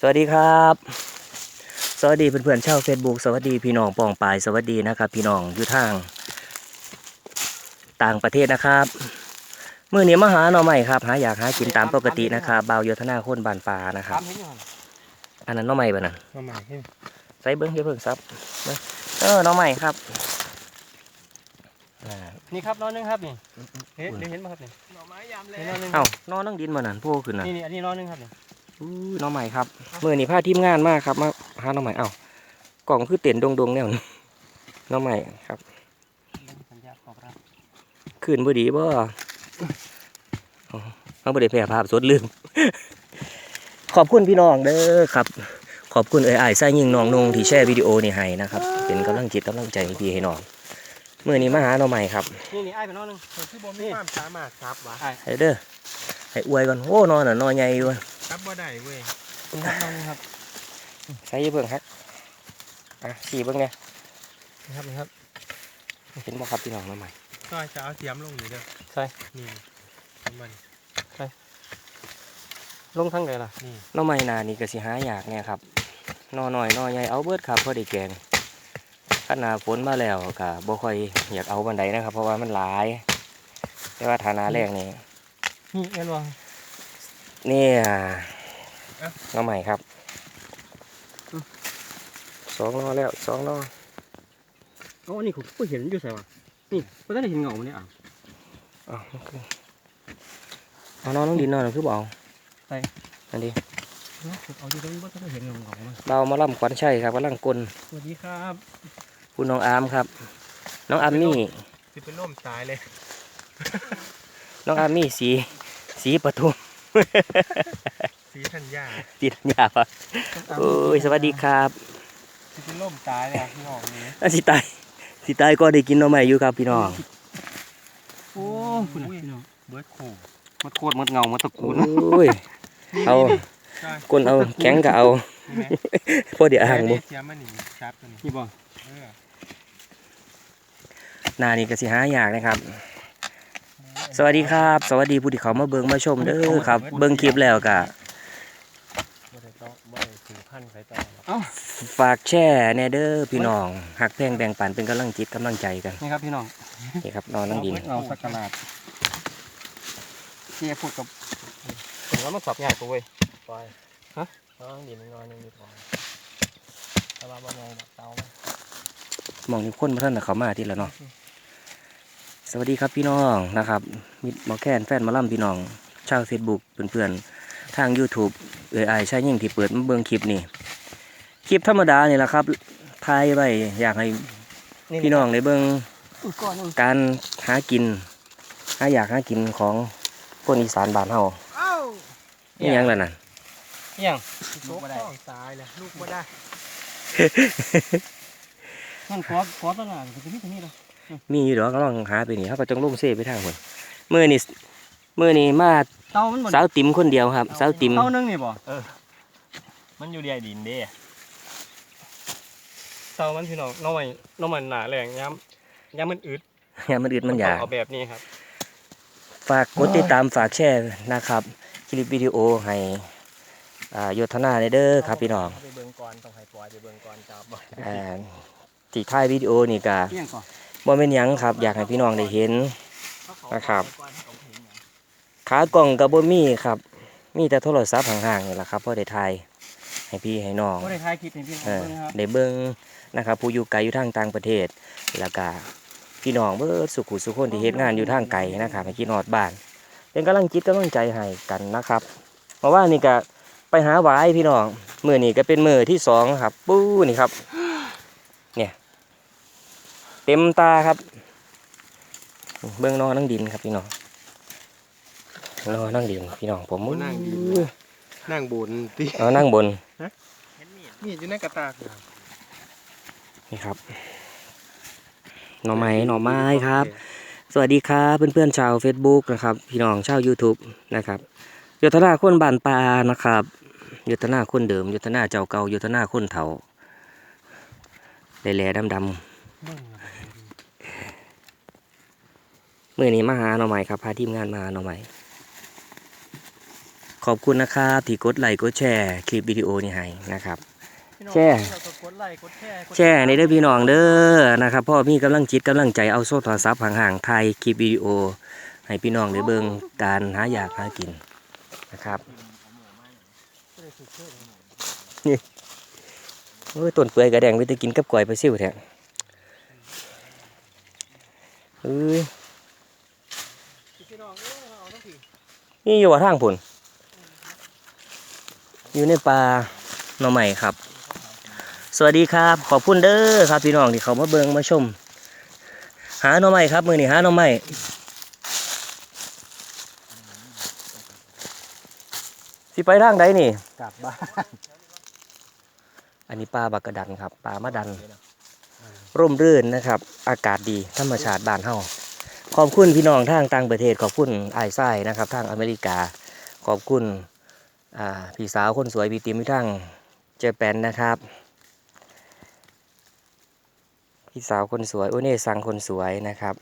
สวัสดีครับ สวัสดีเพื่อนๆชาวเฟซบุ๊กสวัสดีพี่น้องปองปาย สวัสดีนะครับ พี่น้องอยู่ทาง ต่างประเทศนะครับเมื่อนี้มาหาหน่อใหม่ครับหาอยากหากินตามปกตินะครับบ่าวโยธนาโคนบานปลานะครับทำให้หน่อยอันนั้นหน่อใหม่ป่ะนั่นมาใหม่ให้ใส่เบิ้งเดี๋ยวเพิ่งซับเบิ่งเออหน่อใหม่ครับอ่านี่ครับน้องนึงครับนี่เห็นเห็นไหมครับนี่หน่อไม้ยำเลนี่ยน้องนึงเอ้านอนนั่งดินมานั่นโผล่ขึ้นน่ะนี่นี่อันนี้น้องนึงครับนี่ อู้หน่อใหม่ครับเมื่อนี้พาทีมงานมากครับมาหาหน่อใหม่เอ้ากล่องคือเต็นดงดงๆเนี่ยหน่อใหม่ครับสัญญาขอบรับขึ้นบ่ดีบ่อ๋อเขาบ่ได้แพร่ภาพสดลืม ขอบคุณพี่น้องเด้อครับ ขอบคุณเอ้ยอ้ายไส้ยิงน้องนงที่แชร์วิดีโอนี่ให้นะครับ เป็นกำลังจิตกำลังใจให้พี่ให้น้องเมื่อนี้มาหาหน่อใหม่ครับ นี่นี่ไอ้เป็นน้องนึงส่วนที่บ่มีความสามารถซับวะให้เด้อให้อวยก่อนโอ้นอนน่ะนอนใหญ่อยู่ ซับบ่ได้เว้ยนี่ครับน้องนึงครับใส่เบิ่งครับอะขี่เบิ่งเนี่ยนี่ครับนี่ครับเห็นบ่ครับพี่น้องหน่อใหม่ซอยจะเอาเสียมลงนี่เด้อใช่นี่นี่มันลงทั้งเลยล่ะนี่หน่อใหม่นานี่ก็สิหายากเนี่ยครับหนอหน่อยหนอใหญ่เอาเบิดครับพอได้แกงขนาฝนมาแล้วก็บ่ค่อยอยากเอาบันไดนะครับ เพราะว่ามันหลาย แต่ว่าฐานาแรกนี่นี่เอ็นวะ เนี่ยหน่อใหม่ครับสองหนอแล้วสองหนอโอ้นี่ผมก็เห็นอยู่ใส่วะนี่ก็ได้เห็นเงามันนี่อะอ้าวมันคือเอานอนต้องดินนอนคือเบเอาไปอันนี้เอาอยู่ตรงนี้ก็ได้เห็นเงาเงามันเบามาล่ำขวัญชัยครับกำลังกลนสวัสดีครับ คุณน้องอาร์มครับ น้องอาร์มนี่สิเป็นล่มตายเลย น้องอาร์มนี่สีสีปทุม สีทันยาสีธัญญาปะโอ้ยสวัสดีครับสิเป็นล่มตายเลยอะพี่น้องนี่อันสิตายสิตายก็ได้กินหน่อใหม่อยู่ครับพี่น้องโอ้คุณพี่น้องเบิร์ดขู่มัดโคตรมัดเงามัดตะโอกูล้ยนี่เอานี่ใช่ก้นเอาแข็งก็เอานี่ไหมพอเดี๋ยวอ่างบุเสียมมันนี่ซับตัวนี้นี่บ่เออหนานี่ก็สิหายากนะครับ สวัสดีครับ สวัสดีผู้ที่เขามาเบิ่งมาชมเด้อครับ เบิ่งคลิปแล้วก็บ่ได้ต้องบ่ได้ถือพันใครต่อหรอกเอ้าฝากแชร์แน่เด้อพี่น้องหักแพงแบ่งปันเป็นกำลังจิตกำลังใจกันนี่ครับพี่น้องนี่ครับนอนนั่งดินเงาสักกะลาดเจียพูดกับผมว่ามันสับใหญ่ตัวเว้ยปล่อยฮะน้องดินนอนยังมีปล่อยแต่ว่าบ่ไงดอกเตามันมองนี่คนมาท่านน่ะเขามาที่แล้วเนาะ สวัสดีครับพี่น้องนะครับมิตรหมอแคนแฟนหมาล่ำพี่น้องชาวเฟซบุ๊กเพื่อนๆ ทาง YouTube เอ่ยอายใช่ยิ่งที่เปิดมาเบิ่งคลิปนี่ คลิปธรรมดานี่แหละครับถ่ายไว้อยากให้พี่น้องได้เบิ่งอุ้ยก้อนนึงการหากินหาอยากหากินของคนอีสานบ้านเฮาเอ้านี่ยังล่ะนั่นเอี่ยงโชคต้องตายเลยลูกบ่ได้นั่นขอขอตลาดจะมีที่นี่เลย มีอยู่ดอกก็ลองหาไปนี่เขาก็จงลงเซ่ไปทางคนมื้อนี้มื้อนี้มาเต้ามันบ่สาวติ๋มคนเดียวครับสาวติ๋มเต้านึงนี่บ่มันอยู่ใหญ่ดินเด้เต้ามันพี่น้องน้องใหม่น้องใหม่หนาแรงย้ำย้ำมันอึดยามมันอึดมันอยากเอาแบบนี้ครับ ฝากกดติดตามฝากแชร์นะครับ คลิปวิดีโอให้อ่าโยธนาเด้อครับพี่น้องเาไปเบิ่งก่อนต้องให้ปล่อยไปเบิ่งก่อนจับบ่อ่าที่ท้ายวิดีโอนี่ก็เอี่ยงก่อน บ่แม่นหยังครับ อยากให้พี่น้องได้เห็นนะครับก่อนเขาเห็นหยังขากล่องก็บ่มีครับ มีแต่โทรศัพท์ห่างๆนี่แหละครับพอได้ถ่ายให้พี่ให้น้องก็ได้ถ่ายคลิปให้พี่น้องเออเบิ่งนะครับได้เบิ่งนะครับ ผู้อยู่ไกลอยู่ทางต่างประเทศ แล้วก็พี่น้องเบิดสุขุสุขคนที่เฮ็ดงานอยู่ทางไกลนะครับให้กินฮอดบ้าน เป็นกำลังจิตกำลังใจให้กันนะครับ เพราะว่านี่ก็ไปหาหวายพี่น้องมื้อนี้ก็เป็นมื้อที่สองครับ ปู้นี่ครับเนี่ย เต็มตาครับ เบิ่งนอนนั่งดินครับพี่น้องนอนนั่งดินพี่น้องผมนั่งดินนั่งบนติเอานั่งบนมีดอยู่ในกระตากนี่ครับหน่อไม้หน่อไม้ครับ สวัสดีครับเพื่อนๆชาว Facebook นะครับ พี่น้องชาว YouTube นะครับยุทธนาคนบานปลานะครับยุทธนาคนเดิมยุทธนาเจ้าเก่ายุทธนาคนเถาแหล่ๆดำๆเมื่อนี้มาหาหน่อไม้ครับพาทีมงานมาหาหน่อไม้ขขอบคุณนะครับที่กดไลค์กดแชร์คลิปวิดีโอนี้ให้นะครับพี่น้องแช่เราก็กดไลค์กดแชร์กดแชร์ในเด้อพี่น้องเด้อนะครับพ่อมีกำลังจิตกำลังใจเอาโซ่โทรศัพท์ห่างๆไทยคลิปวิดีโอ ให้พี่น้องได้เบิ่งการหาอยากหากินนะครับก็เลยสุดเชื่อเลยโอ้ยต้นเปื่อยกระแดงไปจะกินกับก๋วยไปซิ่วแท้เอ้ยพี่น้องเอ้ยเอาต้องผีนี่อยู่ว่าทางผุนอยู่ในป่าหน่อใหม่ครับ สวัสดีครับ ขอบคุณเด้อครับพี่น้องที่เขามาเบิ่งมาชม หาหน่อใหม่ครับ มือนี่หาหน่อใหม่สิไปทางใดนี่ กลับบ้าน อันนี้ปลาบักกระดันครับปลามาดัน ร่มรื่นนะครับ อากาศดีธรรมชาติบ้านเฮาขอบคุณพี่น้องทางต่างประเทศขอบคุณไอ้ไส้นะครับทางอเมริกา ขอบคุณพี่สาวคนสวยพี่ติมที่ทางเจแปนนะครับพี่สาวคนสวยโอเน่สังคนสวยนะครับ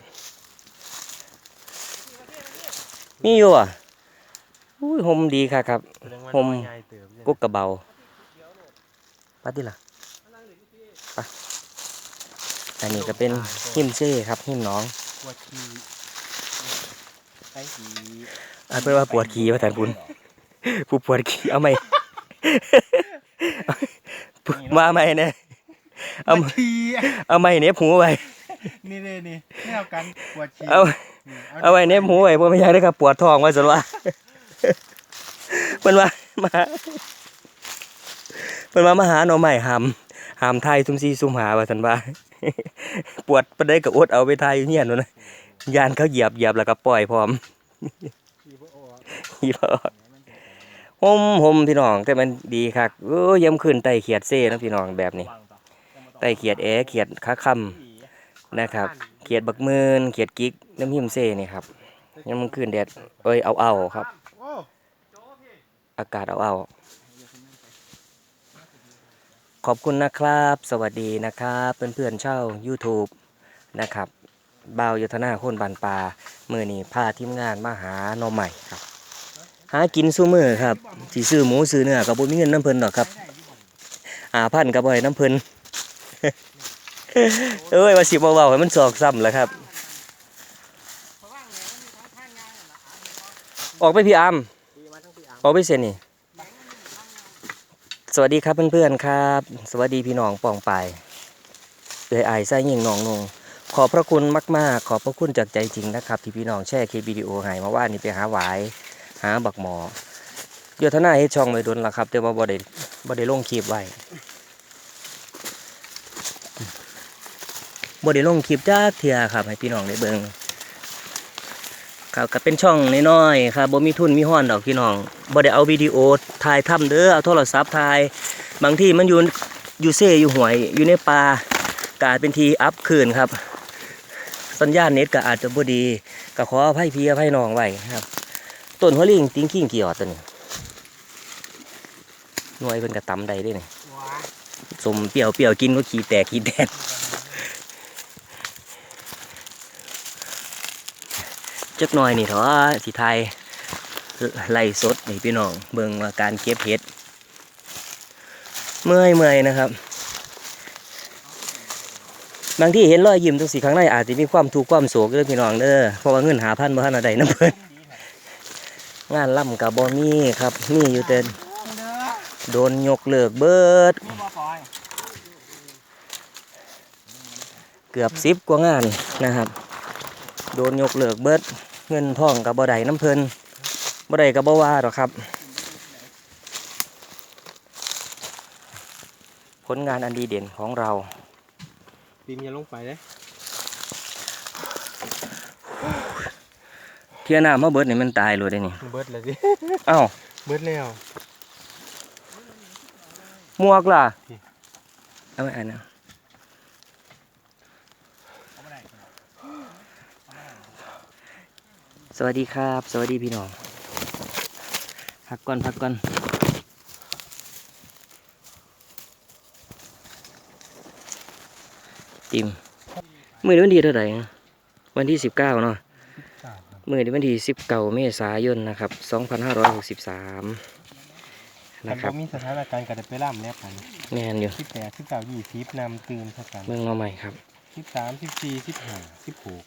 มีอยู่อะอุ้ยหมดีค่ะครับผมกุกกระเบาปาติล่ะไป อันนี้ก็เป็นหิมเซ่ครับหิมน้องปวดขี้ไปขี้อันเป็นว่าปวดขี้ว่าแต่บุญผู้ปวดขี้เอาไหมมาไหมเนี่ยเอาขี้เอาไหมเน็บหูไว้นี่เลยนี่ไม่เอากันปวดขี้เอาเอาไว้เน็บหูไว้เพราะไม่อยากได้ครับปวดท้องว่าสนว่าเป็นว่ามาเป็นว่ามาหาหน่อใหม่หำ หำไทยซุ่มซีซุ่มหาว่าสันว่าปวดประเดี๋ยวก็อดเอาไปไทยอยู่เนี่ยนู่นนะยานเขาเหยียบเหยียบแล้วก็ปล่อยพร้อมขี้บ่ออกอีพอหมหมพี่น้องแต่มันดีคักเอ้ยยำขึ้นไตเขียดเซ่นะพี่น้องแบบนี้ไตเขียดแอเขียดขาคำนะครับ เขียดบักมืนเขียดกิ๊กน้ำหิมเซ่นี่ครับยำขึ้นแดดเอ้ยเอาเอาครับโอ้อากาศเอาเอา ขอบคุณนะครับ สวัสดีนะครับเพื่อนๆเช่า YouTube นะครับเบาวยุทธนาโคนบันปลามือนี้พาทีมงานมาหาหน่อใหม่ครับ หากินสู้มือครับสิซื้อหมูซื้อเนื้อกับบ่มีเงินน้ำเพิ่นดอกครับหาพันกับบ่ให้น้ำเพิ่นเอ้ยว่าสิบเว้าให้มันสอกซ้ำแล้วครับ ออกไปพี่อามออกไปเซนนี่ สวัสดีครับเพื่อนๆครับ สวัสดีพี่น้องปองไปายเอ่ยอายไส้ยิงน้องนงขอบพระคุณมาก ๆ ขอบพระคุณจากใจจริงนะครับ ที่พี่น้องแชร์คลิปวิดีโอให้มาว่านี่ไปหาหวายหาบักหมอโยธนาเฮ็ดช่องไว้โดนละครับแต่ว่าบ่ได้บ่ได้ลงคลิปไว้บ่ได้ลงคลิปจักเทื่อครับ ให้พี่น้องได้เบิ่ง ครับก็เป็นช่องน้อยๆครับบ่มีทุนมีห้อนดอกพี่น้องบ่ได้เอาวิดีโอถ่ายทำเด้อเอาโทรศัพท์ถ่าย บางที่มันอยู่อยู่เซ่อยู่หวยอยู่ในป่ากอาจเป็นทีอัพคืนครับ สัญญาณเน็ตก็อาจจะบ่ดีก็ขออภัยพี่อภัยน้องไว้ครับต้นหัวลิงติ้งขิงเกี่ยวตัวนี้หน่วยเพิ่นกระตำได้เด้นี่ว้าสมเปรี้ยวเปรี้ยวกินก็ขี้แตกขี้แตก จักหน่อยนี่เถอะสิไทยไล่สดนี่พี่น้อง เบิ่งว่าการเก็บเห็ด เมื่อยเมื่อยนะครับ บางที่เห็นรอยยิ้มตรงสีข้างในอาจจะมีความทุกข์ความโศกเด้อพี่น้องเด้อเพราะว่าเงินหาพันบ่ทันอะไรน้ำเพิ่นงานล่ำกับบ่มีครับมีอยู่แต่เด้อโดนยกเลิกเบิด เกือบสิบกว่างานนะครับ โดนยกเลิกเบิดเงินทองกับบ่ได้น้ำเพิ่นบ่ได้กับบ่ว่าหรอกครับ ผลงานอันดีเด่นของเราปีมอย่าลงไปเลยเที่ยหน้ามาเบิดนี่มันตายเลยได้นี่เบิดเลยสิเอ้าเบิดแล้วหมวกล่ะนี่เอาไว้อันนะ สวัสดีครับ สวัสดีพี่น้องพักก่อนพักก่อนติมมือนี้วันที่เท่าไหร่นะวันที่สิบเก้าเนาะมื่อในวันที่19เมษายนนะครับ2563นะนะคครัรับบมีสถานการณ์กันไปล่ำแล้วกันแม่นอยู่สิบแปดสิบเก้ายี่สิบนำตื่นสักกันเมืองหน้องใหม่ครับสิบสามสิบสี่สิบห้าสิบหก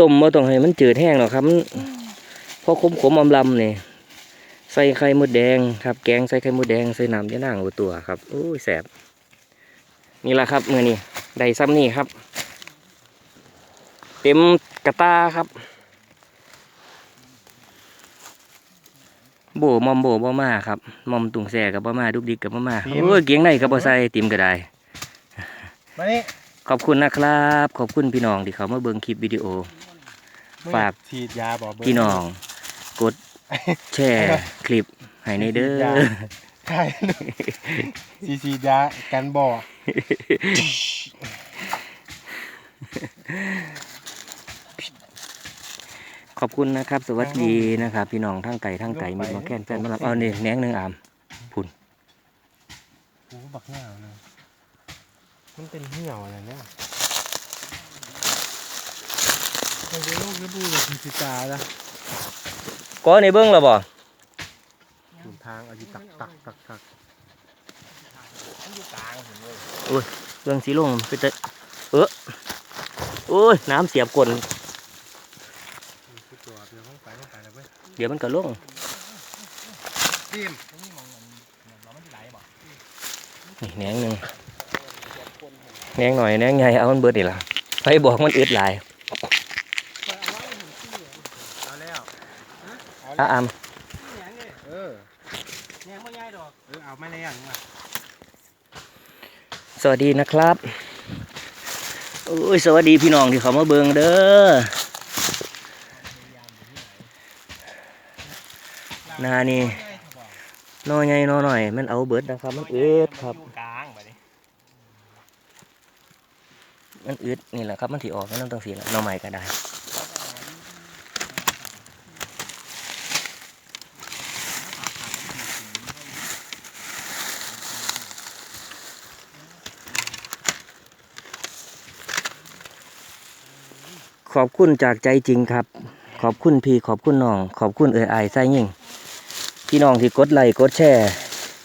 ต้มบ่ต้องให้มันจืดแห้งหรอกครับมันพอขมขมๆอำลำนี่ใส่ไข่มดแดงครับ แกงใส่ไข่มดแดงใส่น้ำยะนางหัวตัวครับโอ้ยแสบนี่ละครับมือนี้ได้ซ้ำนี่ครับ เต็มกระตาครับ โบมอมโบบ่มาครับมอมตุงแสกับบ่มาดุกดิกกับบ่มาโอ้ยเกียงในกับบ่ใส่ติมก็ได้มานี่ขอบคุณนะครับ ขอบคุณพี่น้องที่เขามาเบิ่งคลิปวิดีโอ ฝากฉีดยาบอกเบอร์พี่น้อง กดแชร์คลิปให้ในเด้อใช่ซีซีดยากันบ่อขอบคุณนะครับ สวัสดีนะครับ พี่น้องทั้งไก่ทั้งไก่มีมาแค่นแฟนมารับเอาเนี่ยแหนงหนึ่งอามโอ้บักเหงาเลยมันเป็นเหี่ยวอะไรเนี่ย มันเป็นโรคบูเลยทีสิตาละก็ในเบิ้องแล้วบ่ถุนทางเอาอยู่ตักตักตักตักเบิ้งสีลงไปเตะเออโอ้ยน้ำเสียบกลนคือตัวเดี๋ยวต้องไปต้องไปแล้วเดี๋ยวมันก็ลงทีมนี่แหนงหนึ่งแหนงหน่อยแหนงใหญ่เอามันเบิดนี่ล่ะไปบอกมันอึดหลาย เอาแล้ว อะอามเออแหนงบ่ใหญ่ดอกเออเอาไม่แล้วนี่มาสวัสดีนะครับโอ้ยสวัสดีพี่น้องที่เขามาเบิ่งเด้อนานี่นอใหญ่นอหน่อยมันเอาเบิดนะครับ มันอึดครับกลางไปดิมันอึดนี่แหละครับมันถีออกมันต้องสีแหละหนอใหม่ก็ได้ ขอบคุณจากใจจริงครับ ขอบคุณพี่ขอบคุณน้อง ขอบคุณเอ่ยอายไส้ยิ่งพี่น้องที่กดไลค์กดแชร์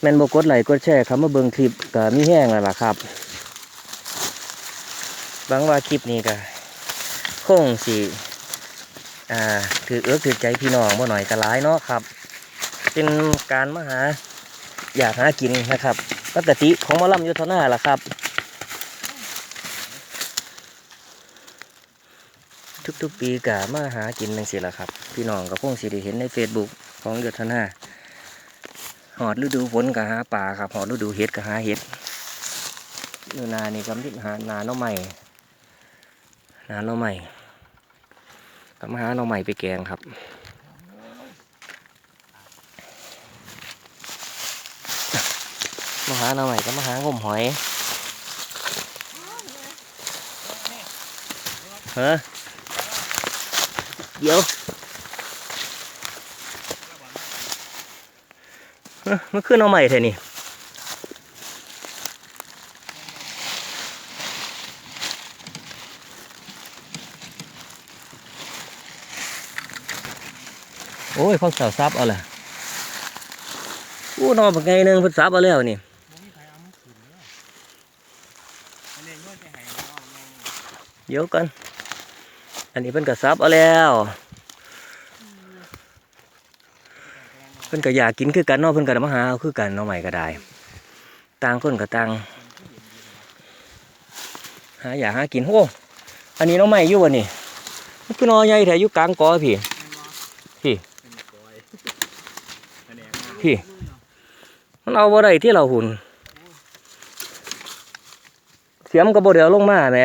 แม่นบกดไลค์กดแชร์ครับมาเบิ่งคลิปก็มีแห้งแล้วล่ะครับบางว่าคลิปนี้ก็คงสิอ่าถือเอื้อถือใจพี่น้องบ่หน่อยก็หลายเนาะครับ เป็นการมาหาอยากหากินนะครับปกติของมอลำยุทธนาล่ะครับ ทุกๆ ปีก็มาหากินจังซี่ล่ะครับ พี่น้องก็คงสิได้เห็นใน Facebook ของยุทธนาหอดฤดูฝนก็หาปลาครับหอดฤดูเห็ดก็หาเห็ดอยู่นานี่ก็มิหานาหน่อใหม่นาหน่อใหม่ก็มหาหน่อใหม่ไปแกงครับมาหาหน่อใหม่ก็มาหางมหอยเฮ้อ เดี๋ยวมันขึ้นเอาใหม่เท่นี่โอ้ยเขาสาวซับเอาล่ะอู้นอนเป็นไงนึงพิ่นซับเอาแล้วนี่เดี๋ยวกัน อันนี้เพิ่นก็ซับเอาแล้วเพิ่นก็อยากกินคือกันเนาะเพิ่นก็มาหาเอาคือกันเนาะใหม่ก็ได้ต่างคนก็ต่างหาอยากหากินโอ้อันนี้น้องใหม่อยู่วะนี่มันคือนอใหญ่แถวอยู่กลางกอพี่พี่พี่มันเอาบ่ได้ที่เราหุ่นเสียมก็บ่เดี๋ยวลงมาแหม